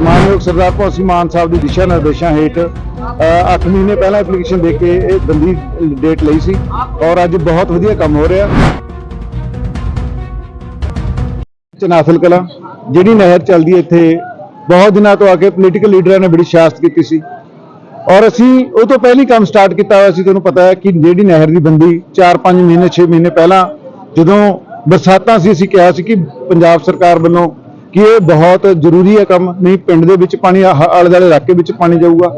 ਮਾਨਯੋਗ ਸਰਦਾਰ ਭਗਤ ਸਿੰਘ ਮਾਨ ਸਾਹਿਬ ਦੀ ਦਿਸ਼ਾ ਨਿਰਦੇਸ਼ਾਂ ਹੇਠ 8 ਮਹੀਨੇ ਪਹਿਲਾਂ ਐਪਲੀਕੇਸ਼ਨ ਦੇ ਕੇ ਇਹ ਬੰਦੀ ਡੇਟ ਲਈ ਸੀ ਔਰ ਅੱਜ ਬਹੁਤ ਵਧੀਆ ਕੰਮ ਹੋ ਰਿਹਾ। ਚਨਾਸਲ ਕਲਾ, ਜਿਹੜੀ ਨਹਿਰ ਚੱਲਦੀ ਹੈ ਇੱਥੇ, ਬਹੁਤ ਦਿਨਾਂ ਤੋਂ ਆ ਕੇ ਪੋਲੀਟੀਕਲ ਲੀਡਰਾਂ ਨੇ ਬੜੀ ਸਿਆਸਤ ਕੀਤੀ ਸੀ। ਔਰ ਅਸੀਂ ਉਹ ਤੋਂ ਪਹਿਲੀ ਕੰਮ ਸਟਾਰਟ ਕੀਤਾ ਹੋਇਆ ਸੀ, ਤੁਹਾਨੂੰ ਪਤਾ ਹੈ ਕਿ ਜਿਹੜੀ ਨਹਿਰ ਦੀ ਬੰਦੀ 4-5 ਮਹੀਨੇ 6 ਮਹੀਨੇ ਪਹਿਲਾਂ ਜਦੋਂ ਬਰਸਾਤਾਂ ਸੀ, ਅਸੀਂ ਕਿਹਾ ਸੀ ਕਿ ਪੰਜਾਬ ਸਰਕਾਰ ਵੱਲੋਂ ਕਿ ਇਹ ਬਹੁਤ ਜ਼ਰੂਰੀ ਹੈ ਕੰਮ, ਨਹੀਂ ਪਿੰਡ ਦੇ ਵਿੱਚ ਪਾਣੀ ਆਲੇ ਦੁਆਲੇ ਇਲਾਕੇ ਵਿੱਚ ਪਾਣੀ ਜਾਊਗਾ।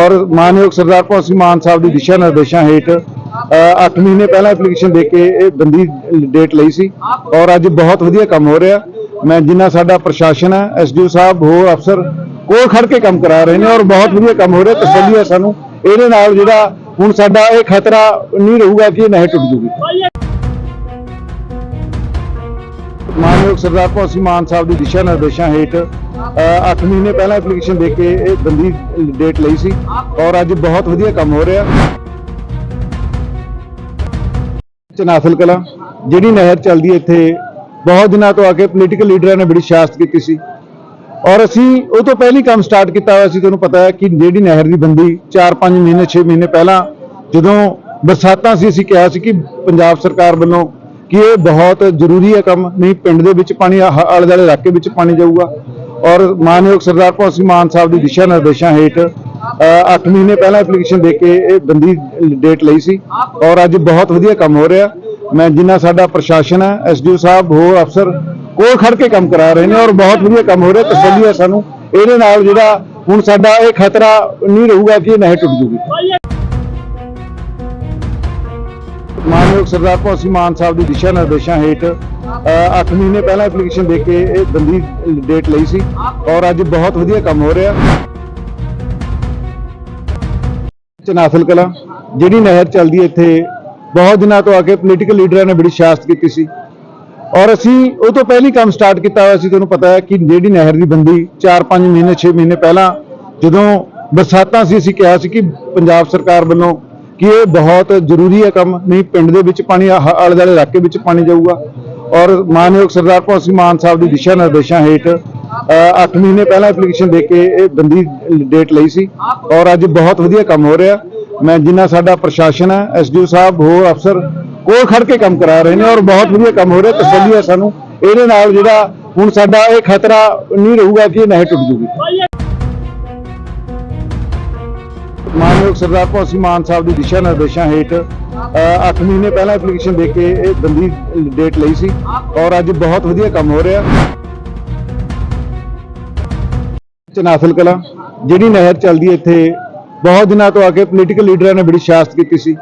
ਔਰ ਮਾਨਯੋਗ ਸਰਦਾਰ ਭਗਤ ਸਿੰਘ ਮਾਨ ਸਾਹਿਬ ਦੀ ਦਿਸ਼ਾ ਨਿਰਦੇਸ਼ਾਂ ਹੇਠ 8 ਮਹੀਨੇ ਪਹਿਲਾਂ ਐਪਲੀਕੇਸ਼ਨ ਦੇ ਕੇ ਇਹ ਬੰਦੀ ਡੇਟ ਲਈ ਸੀ। ਔਰ ਅੱਜ ਬਹੁਤ ਵਧੀਆ ਕੰਮ ਹੋ ਰਿਹਾ। ਮੈਂ ਜਿੰਨਾ ਸਾਡਾ ਪ੍ਰਸ਼ਾਸਨ ਹੈ ਐਸਡੀਓ ਸਾਹਿਬ, ਹੋਰ ਅਫਸਰ ਕੋਲ ਖੜ ਕੇ ਕੰਮ ਕਰਾ ਰਹੇ ਨੇ ਔਰ ਬਹੁਤ ਵਧੀਆ ਕੰਮ ਹੋ ਰਿਹਾ। ਤਸੱਲੀ ਹੈ ਸਾਨੂੰ। ਇਹਦੇ ਨਾਲ ਜਿਹੜਾ ਹੁਣ ਸਾਡਾ ਇਹ ਖਤਰਾ ਨਹੀਂ ਰਹੂਗਾ ਕਿ ਇਹ ਨਹਿਰ ਟੁੱਟ ਜੂਗੀ। ਮਾਨਯੋਗ ਸਰਦਾਰ ਭਗਤ ਸਿੰਘ ਮਾਨ ਸਾਹਿਬ ਦੀ ਦਿਸ਼ਾ ਨਿਰਦੇਸ਼ਾਂ ਹੇਠ 8 ਮਹੀਨੇ ਪਹਿਲਾਂ ਐਪਲੀਕੇਸ਼ਨ ਦੇ ਕੇ ਇਹ ਬੰਦੀ ਡੇਟ ਲਈ ਸੀ ਔਰ ਅੱਜ ਬਹੁਤ ਵਧੀਆ ਕੰਮ ਹੋ ਰਿਹਾ। ਚਨਾਸਲ ਕਲਾ, ਜਿਹੜੀ ਨਹਿਰ ਚੱਲਦੀ ਇੱਥੇ, ਬਹੁਤ ਦਿਨਾਂ ਤੋਂ ਆ ਕੇ ਪੋਲੀਟੀਕਲ ਲੀਡਰਾਂ ਨੇ ਬੜੀ ਸਿਆਸਤ ਕੀਤੀ ਸੀ। ਔਰ ਅਸੀਂ ਉਹ ਤੋਂ ਪਹਿਲੀ ਕੰਮ ਸਟਾਰਟ ਕੀਤਾ ਹੋਇਆ ਸੀ, ਤੁਹਾਨੂੰ ਪਤਾ ਹੈ ਕਿ ਜਿਹੜੀ ਨਹਿਰ ਦੀ ਬੰਦੀ 4-5 ਮਹੀਨੇ 6 ਮਹੀਨੇ ਪਹਿਲਾਂ ਜਦੋਂ ਬਰਸਾਤਾਂ ਸੀ, ਅਸੀਂ ਕਿਹਾ ਸੀ ਕਿ ਪੰਜਾਬ ਸਰਕਾਰ ਵੱਲੋਂ ਕਿ ਇਹ ਬਹੁਤ ਜ਼ਰੂਰੀ ਹੈ ਕੰਮ, ਨਹੀਂ ਪਿੰਡ ਦੇ ਵਿੱਚ ਪਾਣੀ ਆਲੇ ਦੁਆਲੇ ਇਲਾਕੇ ਵਿੱਚ ਪਾਣੀ ਜਾਊਗਾ। ਔਰ ਮਾਨਯੋਗ ਸਰਦਾਰ ਭਗਤ ਸਿੰਘ ਮਾਨ ਸਾਹਿਬ ਦੀ ਦਿਸ਼ਾ ਨਿਰਦੇਸ਼ਾਂ ਹੇਠ 8 ਮਹੀਨੇ ਪਹਿਲਾਂ ਐਪਲੀਕੇਸ਼ਨ ਦੇ ਕੇ ਇਹ ਬੰਦੀ ਡੇਟ ਲਈ ਸੀ। ਔਰ ਅੱਜ ਬਹੁਤ ਵਧੀਆ ਕੰਮ ਹੋ ਰਿਹਾ। ਮੈਂ ਜਿੰਨਾ ਸਾਡਾ ਪ੍ਰਸ਼ਾਸਨ ਹੈ ਐਸਡੀਓ ਸਾਹਿਬ, ਹੋਰ ਅਫਸਰ ਕੋਲ ਖੜ ਕੇ ਕੰਮ ਕਰਾ ਰਹੇ ਨੇ ਔਰ ਬਹੁਤ ਵਧੀਆ ਕੰਮ ਹੋ ਰਿਹਾ। ਤਸੱਲੀ ਹੈ ਸਾਨੂੰ। ਇਹਦੇ ਨਾਲ ਜਿਹੜਾ ਹੁਣ ਸਾਡਾ ਇਹ ਖਤਰਾ ਨਹੀਂ ਰਹੂਗਾ ਕਿ ਇਹ ਨਹਿਰ ਟੁੱਟ ਜੂਗੀ। ਮਾਨਯੋਗ ਸਰਦਾਰ ਭਗਤ ਸਿੰਘ ਮਾਨ ਸਾਹਿਬ ਦੀ ਦਿਸ਼ਾ ਨਿਰਦੇਸ਼ਾਂ ਹੇਠ 8 ਮਹੀਨੇ ਪਹਿਲਾਂ ਐਪਲੀਕੇਸ਼ਨ ਦੇ ਕੇ ਇਹ ਬੰਦੀ ਡੇਟ ਲਈ ਸੀ ਔਰ ਅੱਜ ਬਹੁਤ ਵਧੀਆ ਕੰਮ ਹੋ ਰਿਹਾ। ਚਨਾਸਲ ਕਲਾ, ਜਿਹੜੀ ਨਹਿਰ ਚੱਲਦੀ ਇੱਥੇ, ਬਹੁਤ ਦਿਨਾਂ ਤੋਂ ਆ ਕੇ ਪੋਲੀਟੀਕਲ ਲੀਡਰਾਂ ਨੇ ਬੜੀ ਸਿਆਸਤ ਕੀਤੀ ਸੀ। ਔਰ ਅਸੀਂ ਉਹ ਤੋਂ ਪਹਿਲੀ ਕੰਮ ਸਟਾਰਟ ਕੀਤਾ ਹੋਇਆ ਸੀ, ਤੁਹਾਨੂੰ ਪਤਾ ਹੈ ਕਿ ਜਿਹੜੀ ਨਹਿਰ ਦੀ ਬੰਦੀ 4-5 ਮਹੀਨੇ 6 ਮਹੀਨੇ ਪਹਿਲਾਂ ਜਦੋਂ ਬਰਸਾਤਾਂ ਸੀ, ਅਸੀਂ ਕਿਹਾ ਸੀ ਕਿ ਪੰਜਾਬ ਸਰਕਾਰ ਵੱਲੋਂ ਕਿ ਇਹ ਬਹੁਤ ਜ਼ਰੂਰੀ ਹੈ ਕੰਮ, ਨਹੀਂ ਪਿੰਡ ਦੇ ਵਿੱਚ ਪਾਣੀ ਆਲੇ ਦੁਆਲੇ ਇਲਾਕੇ ਵਿੱਚ ਪਾਣੀ ਜਾਊਗਾ। ਔਰ ਮਾਨਯੋਗ ਸਰਦਾਰ ਭਗਤ ਸਿੰਘ ਮਾਨ ਸਾਹਿਬ ਦੀ ਦਿਸ਼ਾ ਨਿਰਦੇਸ਼ਾਂ ਹੇਠ 8 ਮਹੀਨੇ ਪਹਿਲਾਂ ਐਪਲੀਕੇਸ਼ਨ ਦੇ ਕੇ ਇਹ ਬੰਦੀ ਡੇਟ ਲਈ ਸੀ। ਔਰ ਅੱਜ ਬਹੁਤ ਵਧੀਆ ਕੰਮ ਹੋ ਰਿਹਾ। ਮੈਂ ਜਿੰਨਾ ਸਾਡਾ ਪ੍ਰਸ਼ਾਸਨ ਹੈ ਐਸਡੀਓ ਸਾਹਿਬ, ਹੋਰ ਅਫਸਰ ਕੋਲ ਖੜ ਕੇ ਕੰਮ ਕਰਾ ਰਹੇ ਨੇ ਔਰ ਬਹੁਤ ਵਧੀਆ ਕੰਮ ਹੋ ਰਿਹਾ। ਤਸੱਲੀ ਹੈ ਸਾਨੂੰ। ਇਹਦੇ ਨਾਲ ਜਿਹੜਾ ਹੁਣ ਸਾਡਾ ਇਹ ਖਤਰਾ ਨਹੀਂ ਰਹੂਗਾ ਕਿ ਇਹ ਨਹਿਰ ਟੁੱਟ ਜੂਗੀ। ਮਾਨਯੋਗ ਸਰਦਾਰ ਭਗਤ ਸਿੰਘ ਮਾਨ ਸਾਹਿਬ ਦੀ ਦਿਸ਼ਾ ਨਿਰਦੇਸ਼ਾਂ ਹੇਠ 8 ਮਹੀਨੇ ਪਹਿਲਾਂ ਐਪਲੀਕੇਸ਼ਨ ਦੇ ਕੇ ਇਹ ਬੰਦੀ ਡੇਟ ਲਈ ਸੀ ਔਰ ਅੱਜ ਬਹੁਤ ਵਧੀਆ ਕੰਮ ਹੋ ਰਿਹਾ। ਚਨਾਸਲ ਕਲਾ, ਜਿਹੜੀ ਨਹਿਰ ਚੱਲਦੀ ਇੱਥੇ, ਬਹੁਤ ਦਿਨਾਂ ਤੋਂ ਆ ਕੇ ਪੋਲੀਟੀਕਲ ਲੀਡਰਾਂ ਨੇ ਬੜੀ ਸਿਆਸਤ ਕੀਤੀ ਸੀ।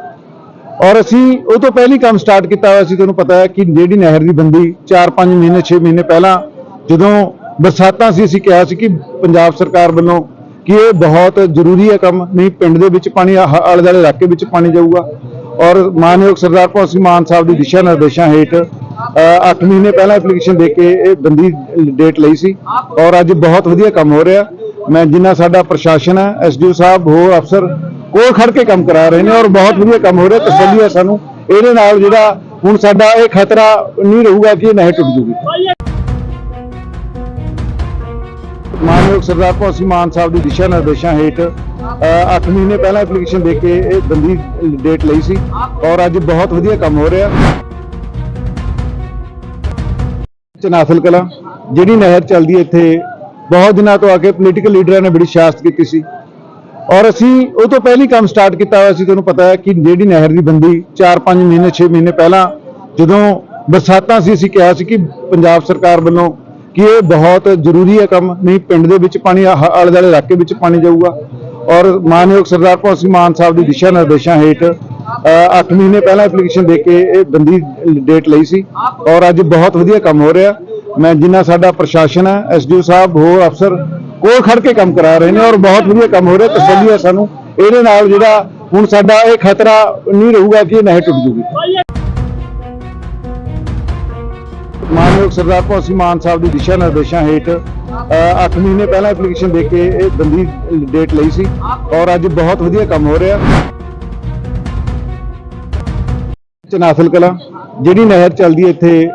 ਔਰ ਅਸੀਂ ਉਹ ਤੋਂ ਪਹਿਲੀ ਕੰਮ ਸਟਾਰਟ ਕੀਤਾ ਹੋਇਆ ਸੀ, ਤੁਹਾਨੂੰ ਪਤਾ ਹੈ ਕਿ ਜਿਹੜੀ ਨਹਿਰ ਦੀ ਬੰਦੀ 4-5 ਮਹੀਨੇ 6 ਮਹੀਨੇ ਪਹਿਲਾਂ ਜਦੋਂ ਬਰਸਾਤਾਂ ਸੀ, ਅਸੀਂ ਕਿਹਾ ਸੀ ਕਿ ਪੰਜਾਬ ਸਰਕਾਰ ਵੱਲੋਂ ਕਿ ਇਹ ਬਹੁਤ ਜ਼ਰੂਰੀ ਹੈ ਕੰਮ, ਨਹੀਂ ਪਿੰਡ ਦੇ ਵਿੱਚ ਪਾਣੀ ਆਲੇ ਦੁਆਲੇ ਇਲਾਕੇ ਵਿੱਚ ਪਾਣੀ ਜਾਊਗਾ। ਔਰ ਮਾਨਯੋਗ ਸਰਦਾਰ ਭਗਤ ਸਿੰਘ ਮਾਨ ਸਾਹਿਬ ਦੀ ਦਿਸ਼ਾ ਨਿਰਦੇਸ਼ਾਂ ਹੇਠ 8 ਮਹੀਨੇ ਪਹਿਲਾਂ ਐਪਲੀਕੇਸ਼ਨ ਦੇ ਕੇ ਇਹ ਬੰਦੀ ਡੇਟ ਲਈ ਸੀ। ਔਰ ਅੱਜ ਬਹੁਤ ਵਧੀਆ ਕੰਮ ਹੋ ਰਿਹਾ। ਮੈਂ ਜਿੰਨਾ ਸਾਡਾ ਪ੍ਰਸ਼ਾਸਨ ਹੈ ਐਸਡੀਓ ਸਾਹਿਬ, ਹੋਰ ਅਫਸਰ ਕੋਲ ਖੜ ਕੇ ਕੰਮ ਕਰਾ ਰਹੇ ਨੇ ਔਰ ਬਹੁਤ ਵਧੀਆ ਕੰਮ ਹੋ ਰਿਹਾ। ਤਸੱਲੀ ਹੈ ਸਾਨੂੰ। ਇਹਦੇ ਨਾਲ ਜਿਹੜਾ ਹੁਣ ਸਾਡਾ ਇਹ ਖਤਰਾ ਨਹੀਂ ਰਹੂਗਾ ਕਿ ਇਹ ਨਹਿਰ ਟੁੱਟ ਜੂਗੀ। ਮਾਨਯੋਗ ਸਰਦਾਰ ਭਗਤ ਸਿੰਘ ਮਾਨ ਸਾਹਿਬ ਦੀ ਦਿਸ਼ਾ ਨਿਰਦੇਸ਼ਾਂ ਹੇਠ 8 ਮਹੀਨੇ ਪਹਿਲਾਂ ਐਪਲੀਕੇਸ਼ਨ ਦੇ ਕੇ ਇਹ ਬੰਦੀ ਡੇਟ ਲਈ ਸੀ ਔਰ ਅੱਜ ਬਹੁਤ ਵਧੀਆ ਕੰਮ ਹੋ ਰਿਹਾ। ਚਨਾਸਲ ਕਲਾ, ਜਿਹੜੀ ਨਹਿਰ ਚੱਲਦੀ ਇੱਥੇ, ਬਹੁਤ ਦਿਨਾਂ ਤੋਂ ਆ ਕੇ ਪੋਲੀਟੀਕਲ ਲੀਡਰਾਂ ਨੇ ਬੜੀ ਸਿਆਸਤ ਕੀਤੀ ਸੀ। ਔਰ ਅਸੀਂ ਉਹ ਤੋਂ ਪਹਿਲੀ ਕੰਮ ਸਟਾਰਟ ਕੀਤਾ ਹੋਇਆ ਸੀ, ਤੁਹਾਨੂੰ ਪਤਾ ਹੈ ਕਿ ਜਿਹੜੀ ਨਹਿਰ ਦੀ ਬੰਦੀ 4-5 ਮਹੀਨੇ 6 ਮਹੀਨੇ ਪਹਿਲਾਂ ਜਦੋਂ ਬਰਸਾਤਾਂ ਸੀ, ਅਸੀਂ ਕਿਹਾ ਸੀ ਕਿ ਪੰਜਾਬ ਸਰਕਾਰ ਵੱਲੋਂ ਕਿ ਇਹ ਬਹੁਤ ਜ਼ਰੂਰੀ ਹੈ ਕੰਮ, ਨਹੀਂ ਪਿੰਡ ਦੇ ਵਿੱਚ ਪਾਣੀ ਆਲੇ ਦੁਆਲੇ ਇਲਾਕੇ ਵਿੱਚ ਪਾਣੀ ਜਾਊਗਾ। ਔਰ ਮਾਨਯੋਗ ਸਰਦਾਰ ਭਗਤ ਸਿੰਘ ਮਾਨ ਸਾਹਿਬ ਦੀ ਦਿਸ਼ਾ ਨਿਰਦੇਸ਼ਾਂ ਹੇਠ 8 ਮਹੀਨੇ ਪਹਿਲਾਂ ਐਪਲੀਕੇਸ਼ਨ ਦੇ ਕੇ ਇਹ ਬੰਦੀ ਡੇਟ ਲਈ ਸੀ। ਔਰ ਅੱਜ ਬਹੁਤ ਵਧੀਆ ਕੰਮ ਹੋ ਰਿਹਾ। ਮੈਂ ਜਿੰਨਾ ਸਾਡਾ ਪ੍ਰਸ਼ਾਸਨ ਹੈ ਐਸਡੀਓ ਸਾਹਿਬ, ਹੋਰ ਅਫਸਰ ਕੋਲ ਖੜ ਕੇ ਕੰਮ ਕਰਾ ਰਹੇ ਨੇ ਔਰ ਬਹੁਤ ਵਧੀਆ ਕੰਮ ਹੋ ਰਿਹਾ। ਤਸੱਲੀ ਹੈ ਸਾਨੂੰ। ਇਹਦੇ ਨਾਲ ਜਿਹੜਾ ਹੁਣ ਸਾਡਾ ਇਹ ਖਤਰਾ ਨਹੀਂ ਰਹੂਗਾ ਕਿ ਇਹ ਨਹਿਰ ਟੁੱਟ ਜੂਗੀ। ਮਾਨਯੋਗ ਸਰਦਾਰ ਭਗਤ ਸਿੰਘ ਮਾਨ ਸਾਹਿਬ ਦੀ ਦਿਸ਼ਾ ਨਿਰਦੇਸ਼ਾਂ ਹੇਠ 8 ਮਹੀਨੇ ਪਹਿਲਾਂ ਐਪਲੀਕੇਸ਼ਨ ਦੇ ਕੇ ਇਹ ਬੰਦੀ ਡੇਟ ਲਈ ਸੀ ਔਰ ਅੱਜ ਬਹੁਤ ਵਧੀਆ ਕੰਮ ਹੋ ਰਿਹਾ। ਚਨਾਸਲ ਕਲਾ, ਜਿਹੜੀ ਨਹਿਰ ਚੱਲਦੀ ਇੱਥੇ,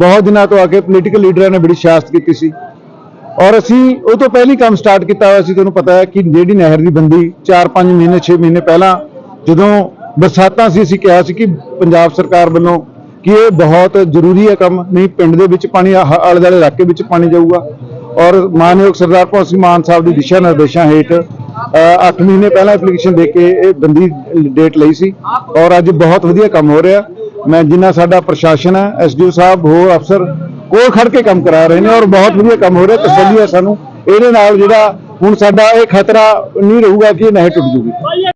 ਬਹੁਤ ਦਿਨਾਂ ਤੋਂ ਆ ਕੇ ਪੋਲੀਟੀਕਲ ਲੀਡਰਾਂ ਨੇ ਬੜੀ ਸਿਆਸਤ ਕੀਤੀ ਸੀ। ਔਰ ਅਸੀਂ ਉਹ ਤੋਂ ਪਹਿਲੀ ਕੰਮ ਸਟਾਰਟ ਕੀਤਾ ਹੋਇਆ ਸੀ, ਤੁਹਾਨੂੰ ਪਤਾ ਹੈ ਕਿ ਜਿਹੜੀ ਨਹਿਰ ਦੀ ਬੰਦੀ 4-5 ਮਹੀਨੇ 6 ਮਹੀਨੇ ਪਹਿਲਾਂ ਜਦੋਂ ਬਰਸਾਤਾਂ ਸੀ, ਅਸੀਂ ਕਿਹਾ ਸੀ ਕਿ ਪੰਜਾਬ ਸਰਕਾਰ ਵੱਲੋਂ ਕਿ ਇਹ ਬਹੁਤ ਜ਼ਰੂਰੀ ਹੈ ਕੰਮ, ਨਹੀਂ ਪਿੰਡ ਦੇ ਵਿੱਚ ਪਾਣੀ ਆਲੇ ਦੁਆਲੇ ਇਲਾਕੇ ਵਿੱਚ ਪਾਣੀ ਜਾਊਗਾ। ਔਰ ਮਾਨਯੋਗ ਸਰਦਾਰ ਭਗਵੰਤ ਸਿੰਘ ਮਾਨ ਸਾਹਿਬ ਦੀ ਦਿਸ਼ਾ ਨਿਰਦੇਸ਼ਾਂ ਹੇਠ 8 ਮਹੀਨੇ ਪਹਿਲਾਂ ਐਪਲੀਕੇਸ਼ਨ ਦੇ ਕੇ ਇਹ ਬੰਦੀ ਡੇਟ ਲਈ ਸੀ। ਔਰ ਅੱਜ ਬਹੁਤ ਵਧੀਆ ਕੰਮ ਹੋ ਰਿਹਾ। ਮੈਂ ਜਿੰਨਾ ਸਾਡਾ ਪ੍ਰਸ਼ਾਸਨ ਹੈ ਐਸਡੀਓ ਸਾਹਿਬ, ਹੋਰ ਅਫਸਰ ਕੋਲ ਖੜ ਕੇ ਕੰਮ ਕਰਾ ਰਹੇ ਨੇ ਔਰ ਬਹੁਤ ਵਧੀਆ ਕੰਮ ਹੋ ਰਿਹਾ। ਤਸੱਲੀ ਹੈ ਸਾਨੂੰ। ਇਹਦੇ ਨਾਲ ਜਿਹੜਾ ਹੁਣ ਸਾਡਾ ਇਹ ਖਤਰਾ ਨਹੀਂ ਰਹੂਗਾ ਕਿ ਇਹ ਨਹਿਰ ਟੁੱਟ ਜੂਗੀ।